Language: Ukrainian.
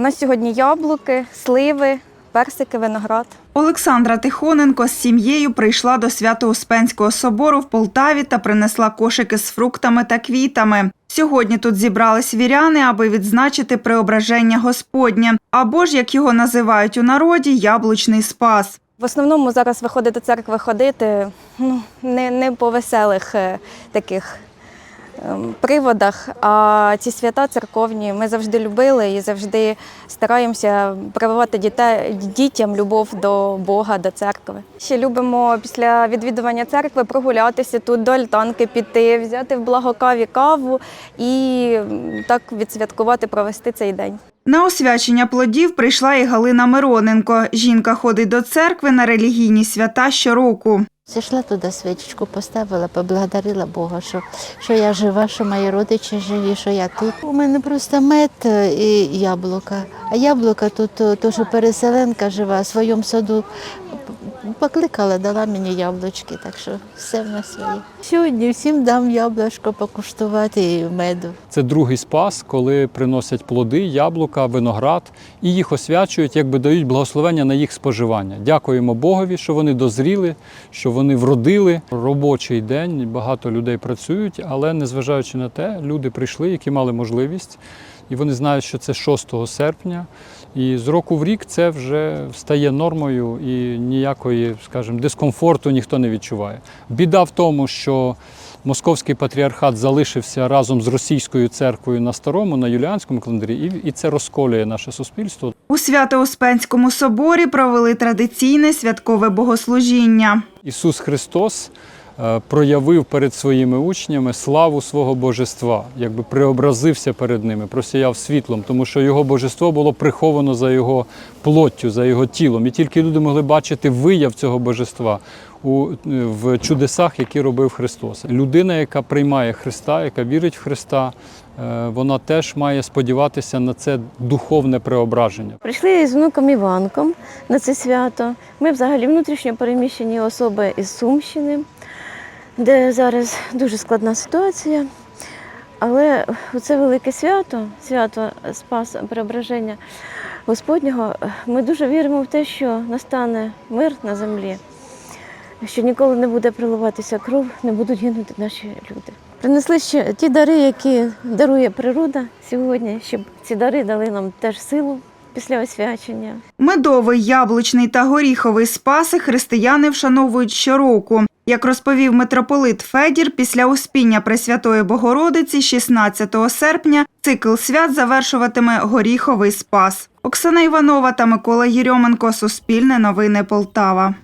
У нас сьогодні яблуки, сливи, персики, виноград. Олександра Тихоненко з сім'єю прийшла до Свято-Успенського собору в Полтаві та принесла кошики з фруктами та квітами. Сьогодні тут зібрались віряни, аби відзначити преображення Господнє, або ж, як його називають у народі, яблучний спас. В основному зараз виходить до церкви ходити ну, не, не по веселих е, таких приводах, а ці свята церковні ми завжди любили і завжди стараємося прививати дітей, дітям любов до Бога, до церкви. Ще любимо після відвідування церкви прогулятися тут до альтанки піти, взяти в благокаві каву і так відсвяткувати, провести цей день. На освячення плодів прийшла і Галина Мироненко. Жінка ходить до церкви на релігійні свята щороку. Зайшла туди свічечку, поставила, поблагодарила Бога, що, що я жива, що мої родичі живі, що я тут. У мене просто мед е, і яблука. А яблука тут, теж переселенка жива, в своєму саду покликала, дала мені яблучки, так що все в нас своє. Сьогодні всім дам яблучко покуштувати і меду. Це другий спас, коли приносять плоди, яблука, виноград і їх освячують, якби дають благословення на їх споживання. Дякуємо Богові, що вони дозріли, що вони вродили. Робочий день багато людей працюють, але незважаючи на те, люди прийшли, які мали можливість, і вони знають, що це 6 серпня. І з року в рік це вже стає нормою і ніякої, скажімо, дискомфорту ніхто не відчуває. Біда в тому, що Московський патріархат залишився разом з російською церквою на старому, на юліанському календарі, і, це розколює наше суспільство. У Свято-Успенському соборі провели традиційне святкове богослужіння. Ісус Христос проявив перед своїми учнями славу свого божества, якби преобразився перед ними, просіяв світлом, тому що його божество було приховано за його плоттю, за його тілом. І тільки люди могли бачити вияв цього божества у, е, в чудесах, які робив Христос. Людина, яка приймає Христа, яка вірить в Христа, е, вона теж має сподіватися на це духовне преображення. Прийшли з внуком Іванком на це свято. Ми взагалі внутрішньо переміщені особи із Сумщини, де зараз дуже складна ситуація. Але це велике свято, свято Спас Преображення Господнього. Ми дуже віримо в те, що настане мир на землі, що ніколи не буде приливатися кров, не будуть гинути наші люди. Принесли ще ті дари, які дарує природа сьогодні, щоб ці дари дали нам теж силу після освячення. Медовий, яблучний та горіховий спаси християни вшановують щороку. Як розповів митрополит Федір, після успіння Пресвятої Богородиці 16 серпня цикл свят завершуватиме горіховий спас. Оксана Іванова та Микола Єрьоменко. Суспільне новини Полтава.